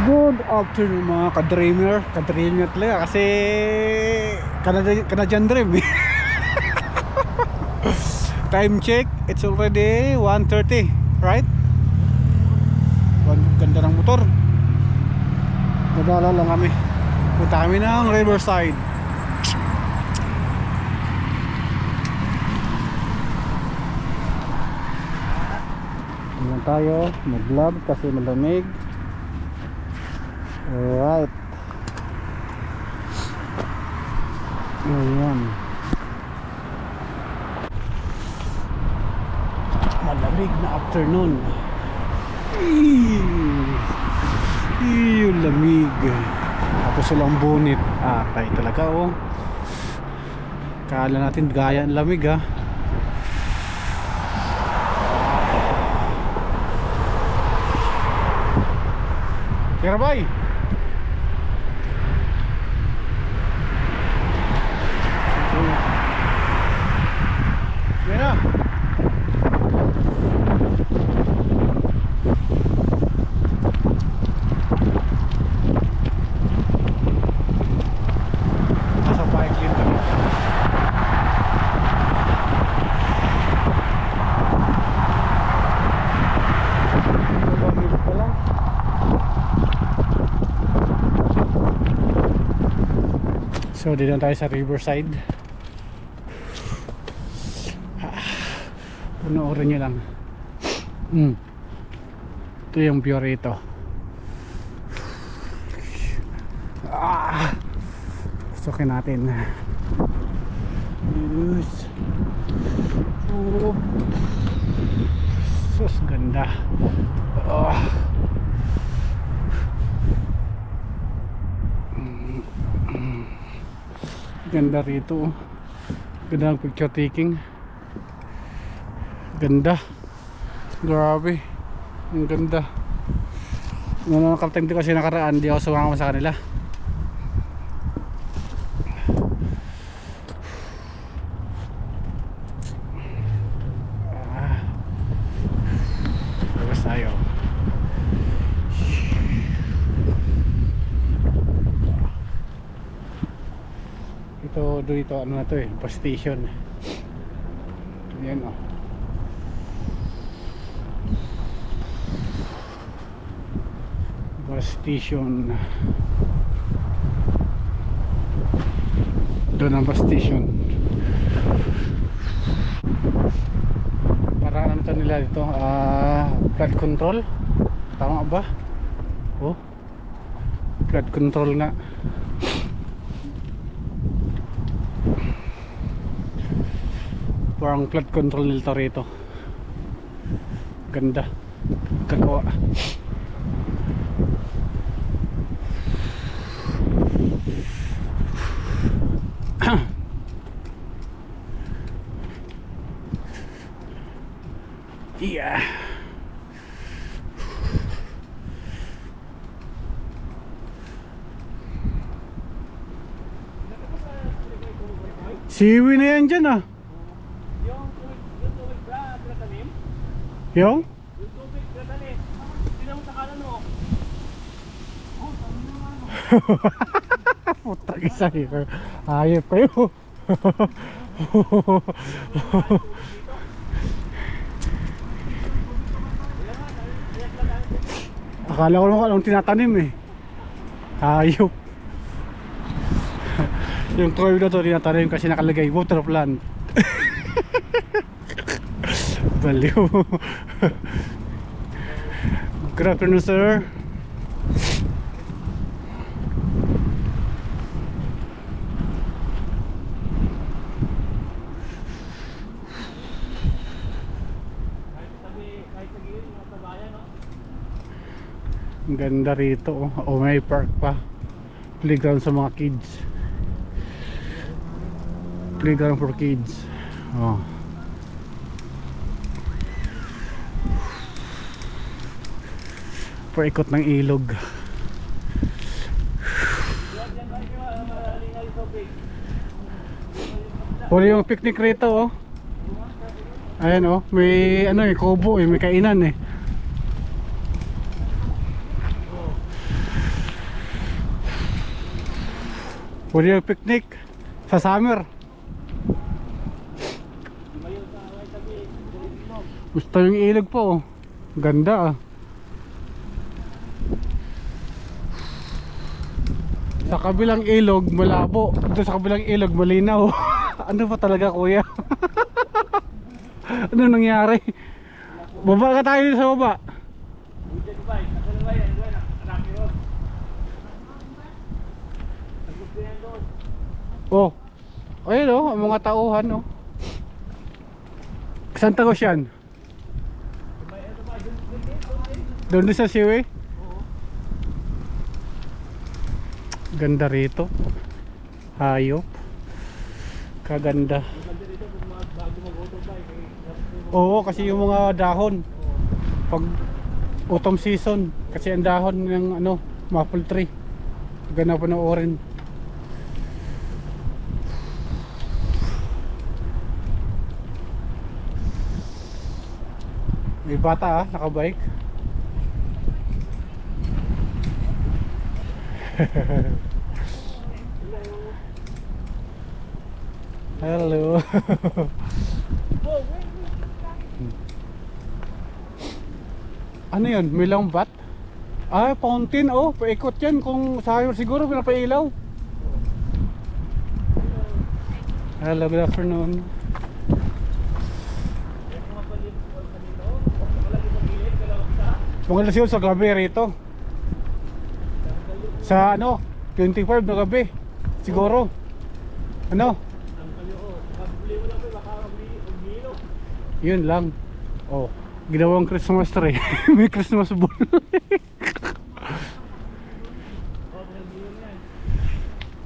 Good afternoon mga ka-dreamer. Ka-dreamer talaga kasi Canadian, Canadian dream eh. Time check It's already 1.30 Right? Ganda ng motor. Nadala lang kami. Punta kami ng Riverside. Ayan tayo Mag-vlog kasi malamig Alright. Ayan. Malamig na afternoon. Iyo lamig. Tapos walang bonnet. Ah, tayo talaga oh. Kala natin gaya ang lamig ah. Tira bay. Mira. Nasa bike lane kami. Lamig pala. So dito tayo sa Riverside. Panoorin nyo lang. Mm. Ito yung view rito. Ah! Sukin natin. Yes. Oh. Sus, ganda. Ah. Mm, mm. Ganda rito. oh. Ganda ng picture taking. Ganda. Grabe. Ang ganda. Nung nakarating dito kasi nakaraan, di ako sumama sa kanila. Ah. Labas tayo. Ito dito ano na to eh, bus station. Yan oh. bus station. Doon ang bus station. Para ano to nila dito? Ah flood control? Tama ba? Oh. Flood control nga parang flood control nila rito ganda kagawa Yeah. Siwi na yan dyan ah. Yung tubig, yung tubig ba, pinatanim? Yung? Yung tubig, pinatanim. Tingnan mo sa kanan mo. Putang isa eh. Ayop kayo. Akala ko naman anong tinatanim eh. Ayop. Yung toy na to tinatanim kasi nakalagay water plant. Baliw. Good afternoon sir. Ganda rito oh. oh may park pa playground sa mga kids playground for kids oh paikot ng ilog Puro yung picnic rito oh. Ayan oh, may ano eh, kubo eh, may kainan eh. Puro yung picnic sa summer. Gusto yung ilog po oh. Ganda ah. Sa kabilang ilog, malabo. Doon sa kabilang ilog, malinaw. ano ba talaga kuya? ano nangyari? Baba ka tayo sa baba. Oh. Ayun oh, ang mga tauhan oh. Saan tagos yan? Doon sa siwi? Oo. Ganda rito. Hayop. Kaganda. Oo, kasi yung mga dahon pag autumn season kasi ang dahon ng ano, maple tree. Ganda pa ng orange. May bata ah, nakabike. Hello. Ano yun? May lambat? Ah, fountain oh. Paikot yan kung sayang siguro pinapailaw. Hello, good afternoon. Mga alas sa gabi rito. Sa ano? 25 na gabi. Siguro. Ano? Ang kayo, oh. Pag-bili mo lang ba, baka mabili- magbilo. Yun lang. Oh, ginawang Christmas tree. May Christmas ball.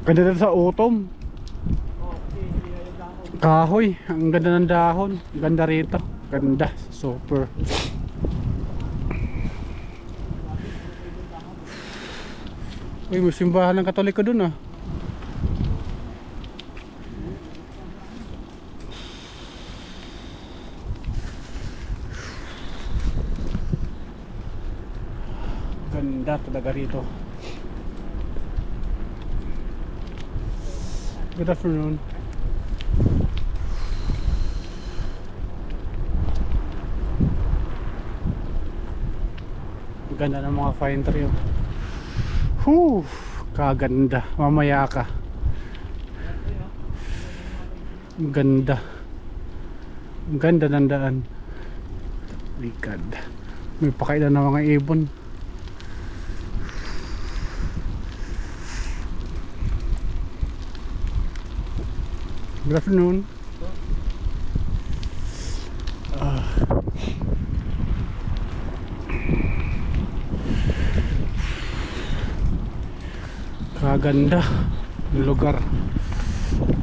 Ganda dito sa dahon. Kahoy, ang ganda ng dahon. Ganda rito. Ganda, super. Uy, may simbahan ng Katoliko dun ah. Talaga rito. Good afternoon. Ganda ng mga fine tree. oh. Whew, kaganda. Mamaya ka. Ganda. Ganda ng daan. Likad. May pakailan ng mga ibon. Good afternoon. Kaganda ng lugar.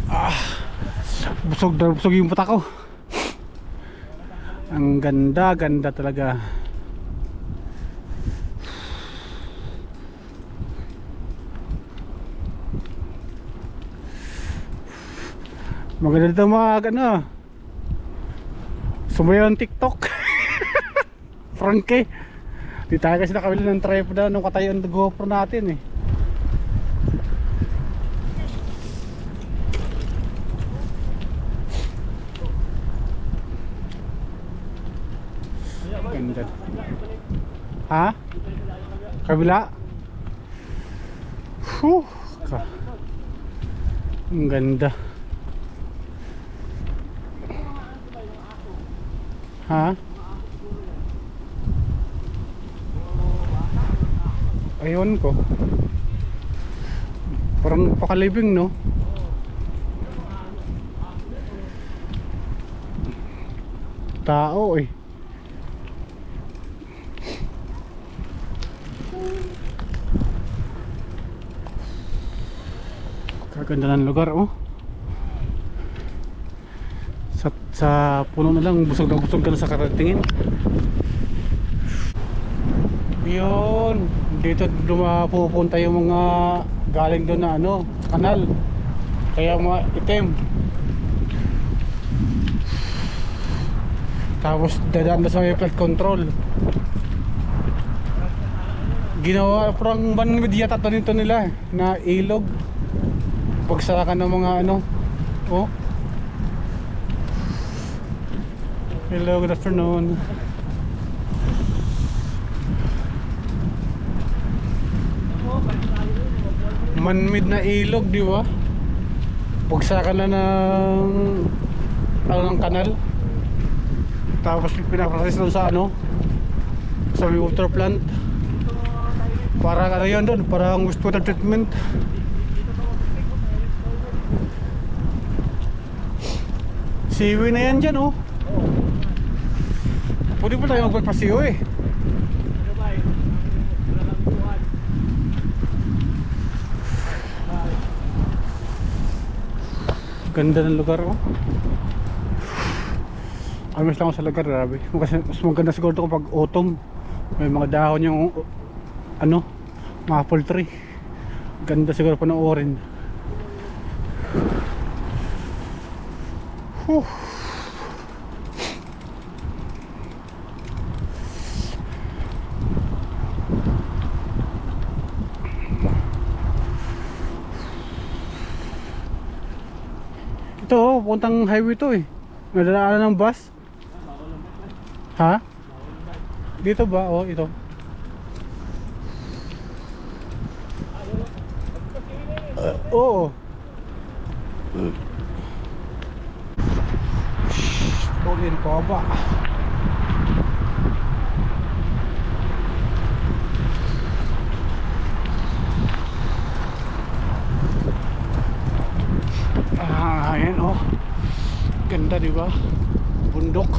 Ah, busog na busog yung mata ko. Ang ganda, ganda talaga. Maganda dito mga ano. Sumayaw ng TikTok. Frankie. Di tayo kasi nakabili ng tripod na nung katayan ng GoPro natin eh. Ganda. Ha? Kabila? Whew. Ang ganda. Ha? Ayun ko. Parang pakalibing no? Tao eh. Kaganda ng lugar oh. Sa, puno na lang, busog na busog ka na sa karatingin. Yun, dito dumapupunta yung mga galing doon na ano, kanal. Kaya mga itim. Tapos dadaan na sa may flood control. Ginawa parang ban media tato nito nila na ilog. Bagsakan ng mga ano. Oh. Hello, good afternoon. Man-made na ilog, di ba? Bagsakan na ng ano ng kanal. Tapos pinaprocess doon sa ano sa water plant. Parang ano yun doon, parang wastewater treatment. Siwi na yan dyan oh. Pwede pa tayo magpagpasiyo eh. Ganda ng lugar oh. Amis lang ako sa lugar, grabe. Kasi mas maganda siguro ito kapag autumn. May mga dahon yung ano, maple tree. Ganda siguro panoorin. Whew. Ito oh, puntang highway to eh. Nadadaanan ng bus. Ha? Dito ba? Oh, ito. Uh, oo. Tolin ko ba? Ah, ayan oh. Ganda di ba? Bundok.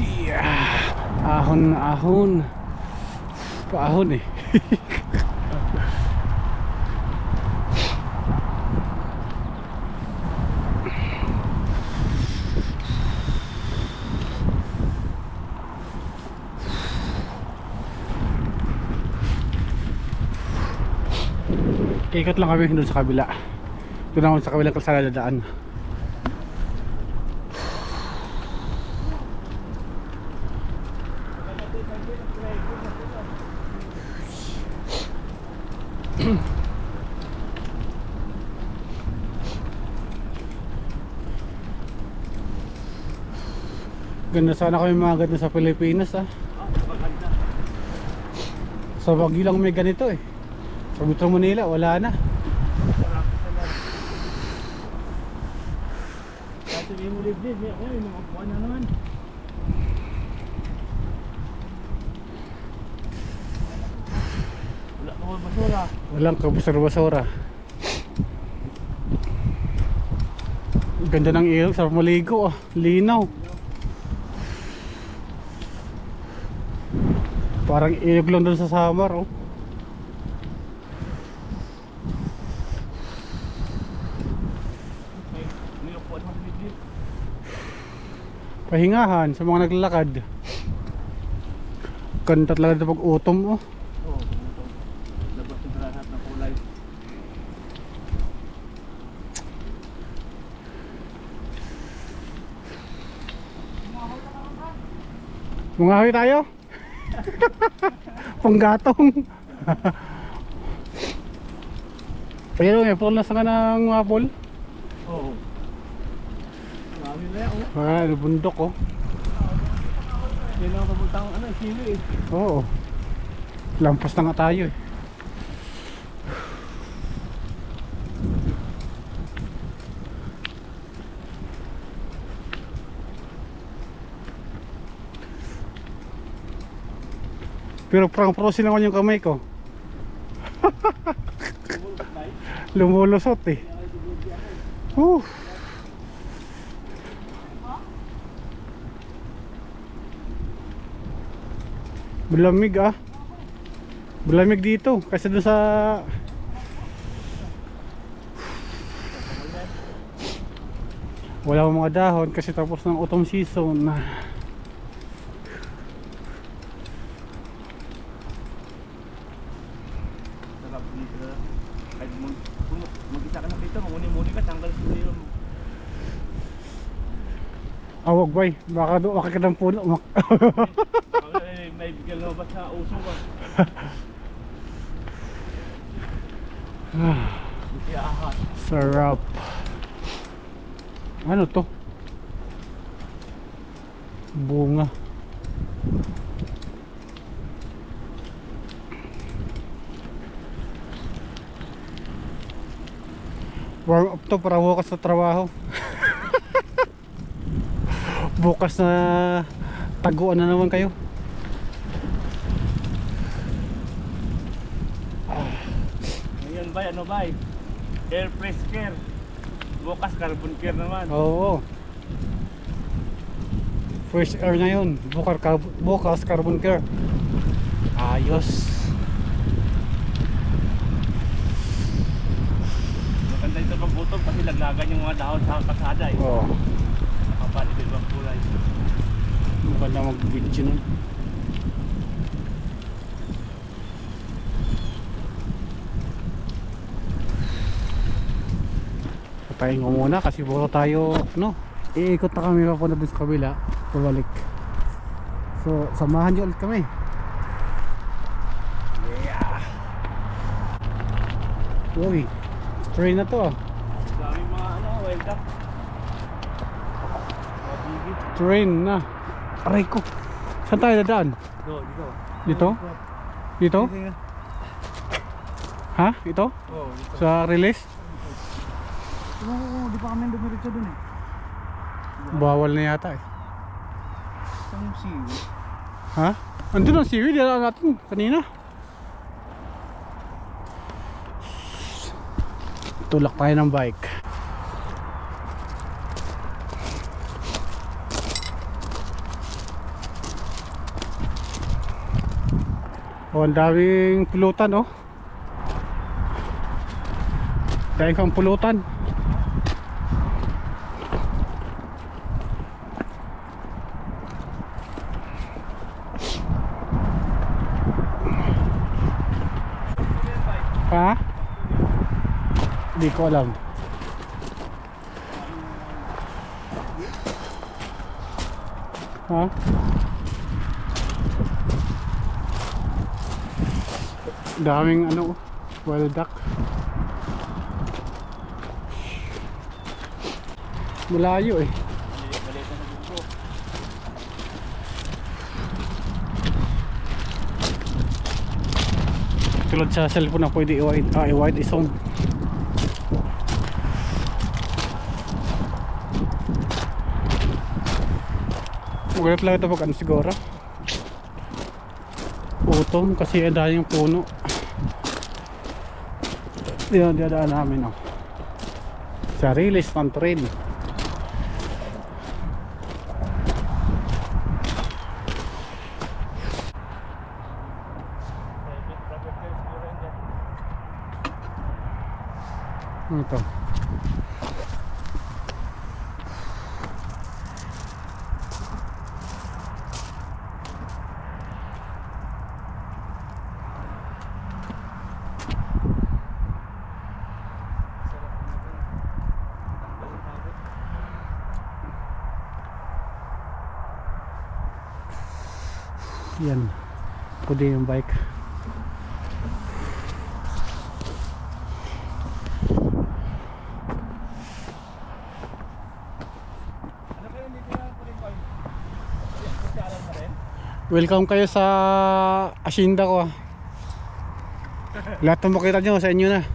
Yeah. Ahon na ahon. Paahon eh. Ikot lang kami doon sa kabila. Doon naman sa kabilang kalsada dadaan. Ganda sana kami mga ganda sa Pilipinas ah. Sa Baguio lang may ganito eh. Sa Metro Manila wala na. Mo liblib. May ako yung mga buwan na naman. Wala naman basura. Walang kabusar-basura. Ganda ng ilog, sarap maligo ah. Linaw. Parang ilog lang doon sa Samar oh. May may upuan ng liblib. Pahingahan sa mga naglalakad. Ganda talaga pag autumn oh. Ng hawi tayo. Panggatong. Pero may pull na sa ng mga pull. Oo. Oh. Ah, ano, bundok oh. Yan ang papuntang ano, sili eh. Oo. Lampas na nga tayo eh. Pero prang prosin naman yung kamay ko. Lumulusot eh. Whew. Malamig ah. Malamig dito kasi doon sa Wala mga dahon kasi tapos ng autumn season na Sarap dito na. Kahit mo, kung mag-isa ka na dito, mamuni-muni ka, tanggal sa iyo. Awag bay baka baka ka ng puno may bigyan mo ba sa uso ahas. sarap. Ano to? Bunga. Warm up to para bukas sa trabaho. bukas na taguan na naman kayo. Ngayon ba, ano ba? Air press care. Bukas carbon care naman. Oo. Fresh air na yun. Bukas, bukas carbon care. Ayos. Maganda ito pag butong kasi laglagan yung mga dahon sa kasada eh. Oo. Nakapalit kulay. Maganda mag-video nun. Patayin ko muna kasi puro tayo, no? Iikot na kami papunta dun sa kabila. Pabalik. So, samahan niyo ulit kami. Yeah. Uy, train na to ah. Daming mga ano. Mga bigit. Train na. Aray ko. Saan tayo dadaan? Dito, dito. Dito? Dito? Ha? Ito? Oo, dito. Sa release? Oo, di pa kami dumiretso dun eh. Bawal na yata eh. Saan yung siwi? Ha? Andun ang seaweed, yan natin kanina. Tulak tayo ng bike. Oh, ang daming pulutan oh. Dahil kang pulutan. Ha? Hindi ko alam. Ha? Daming ano, wild duck. Malayo eh. Tulad sa cellphone na pwede i-wide, ah, i-wide isong. Maganda lang ito pag ano siguro. Utong kasi ang dahil yung puno. Yan, dinadaan namin oh. Sa release ng train. Private property siguro yun dyan. Ano to? Yan. Pwede yung bike. Ano kayo dito na po rin ko? Pasyalan na rin? Welcome kayo sa asinda ko. ah. Lahat ng makita nyo sa inyo na.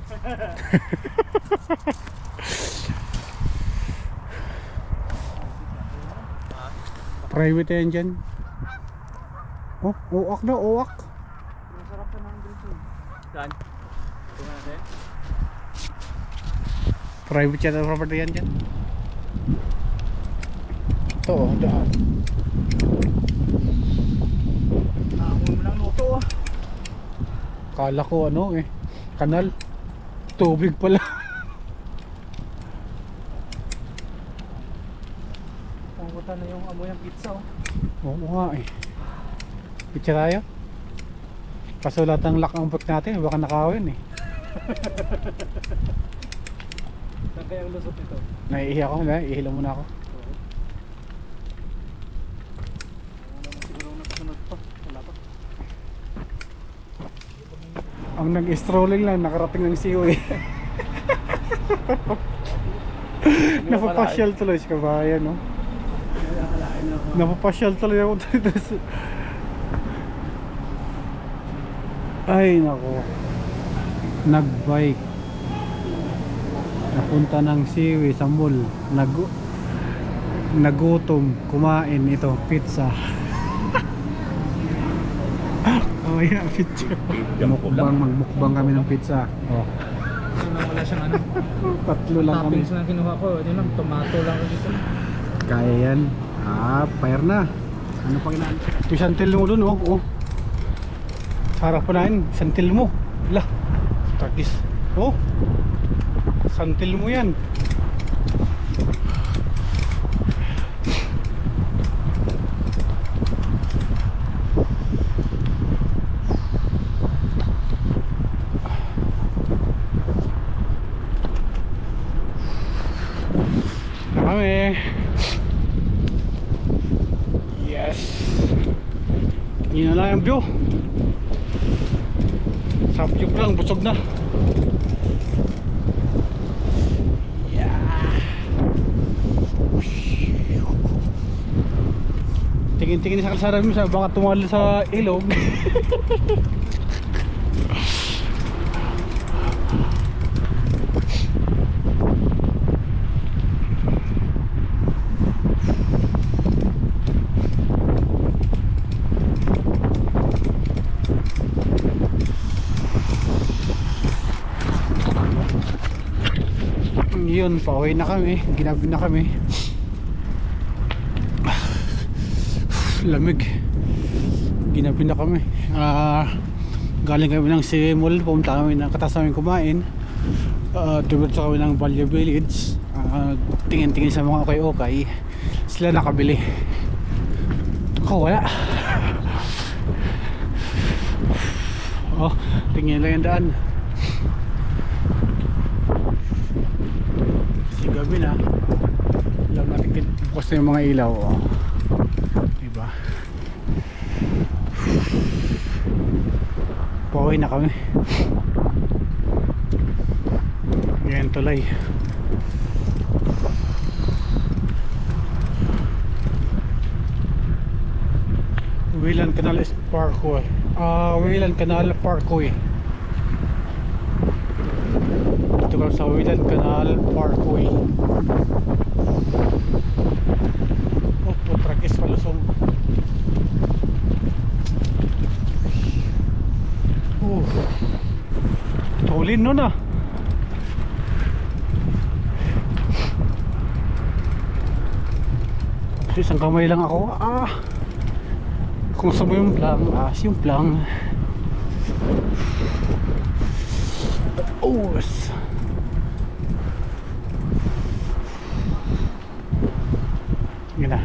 Private dyan. Oh, uwak na, uwak. Masarap na ng dito. Saan? Ito nga natin? Private yan ang property yan dyan. Ito, oh, daan. Nakakuha mo ng luto ah. Kala ko ano eh, kanal. Tubig pala. Pumunta na yung amoy ng pizza oh. Oo nga eh. Picture tayo. Kaso lahat ng lock ang bike natin, baka nakawin eh. Saan kaya ang lusot ito? Naiihi ako, naiihila muna ako. Ang nag-strolling lang, nakarating ng siwi. Napapasyal tuloy si kabayan, no? Napapasyal tuloy ako dito. sa- Ay, nako. Nagbike. Napunta ng siwi sa mall. Nag nagutom, kumain ito, pizza. oh, yeah, pizza. Mukbang, magmukbang kami ng pizza. Oh, Wala siyang ano, tatlo lang kami. toppings na kinuha ko. Ano lang, tomato lang dito. Kaya yan. Ah, fire na. Ano pa ginaan? Yung santil mo dun, oh. oh. Sa harap pa natin, santil mo. Lah, takis. Oh, santil mo yan. Na kami. Yes. Yun na lang yung view. Sa view ko lang, busog na. Yeah. Tingin-tingin sa kalsada mo sa baka tumalo sa ilog. Yun, pauwi na kami. Ginabi na kami. Lamig. Ginabi na kami. Ah, galing kami ng Simul. Pumunta kami ng katas namin kumain. Uh, Diretso kami ng Value Village. Ah, tingin-tingin sa mga okay-okay. Sila nakabili. Ako wala. Oh, tingin lang yung daan. Kasi gabi na. Alam natin bukas na yung mga ilaw. Oh. Pauwi na kami. Ngayon tulay. Whelan Canal Parkway. Ah, Whelan Canal Parkway. Dito kami sa Whelan Canal Parkway. Oh, putragis palusong. Oh. Tulin nun ah. Isang kamay lang ako. Ah. Kung sa mo yung plang, ah, yung plang. Oh, yes. Yun na.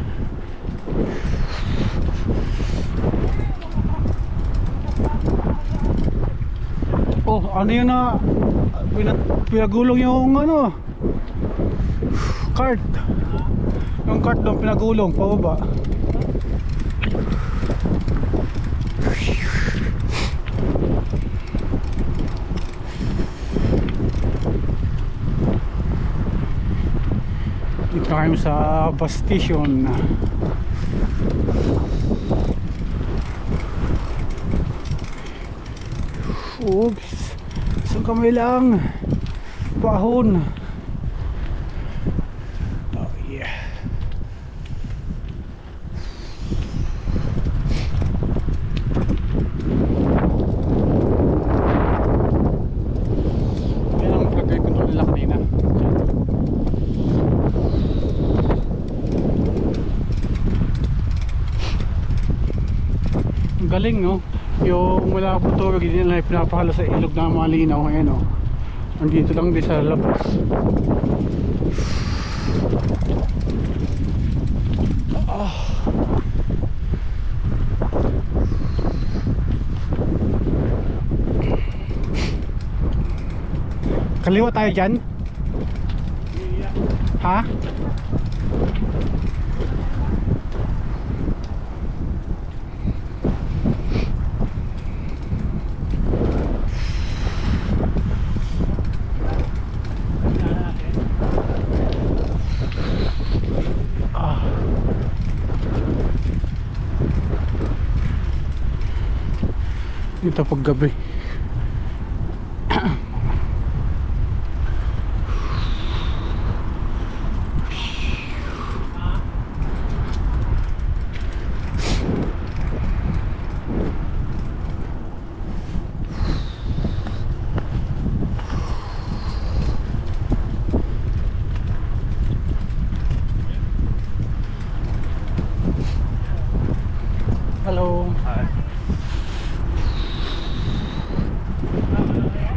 Oh, ano yun na pinag pinagulong yung ano cart. Yung cart doon pinagulong pababa. Dito kami sa bus station. Oops. Isang kamay lang. Pahon. Oh yeah. Galing no yung wala po tubig hindi nila pinapahalo sa ilog na malinaw. Ngayon no andito lang din sa labas. Ah. kaliwa tayo dyan? Ha Dito pag. Hello. Ah,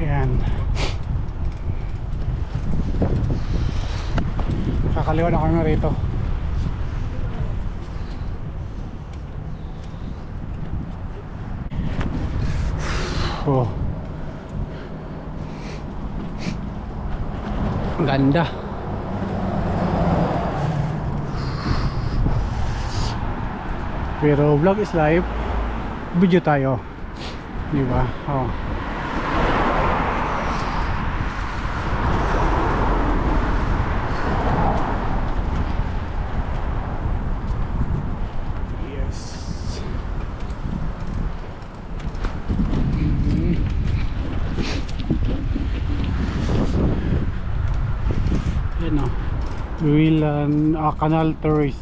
Ayan. Kakaliwa na kami rito. Oh. Ganda. Pero vlog is life. Video tayo. Di ba? Oh. Yes. Mhm. Yan o. Wilan uh, Canal Terrace.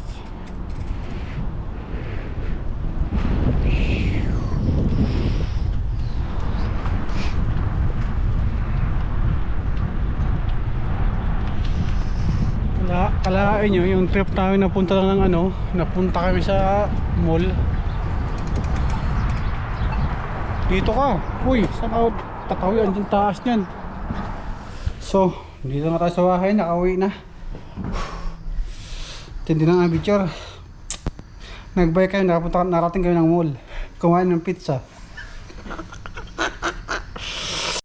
Kala, kalain nyo, yung trip namin napunta lang ng ano, napunta kami sa mall. Dito ka. Uy, saan ka tatawi? Andyan taas niyan. So, dito na tayo sa bahay, nakauwi na. Tindi na nga picture. Nagbay kayo, nakapunta, narating kayo ng mall. Kumain ng pizza.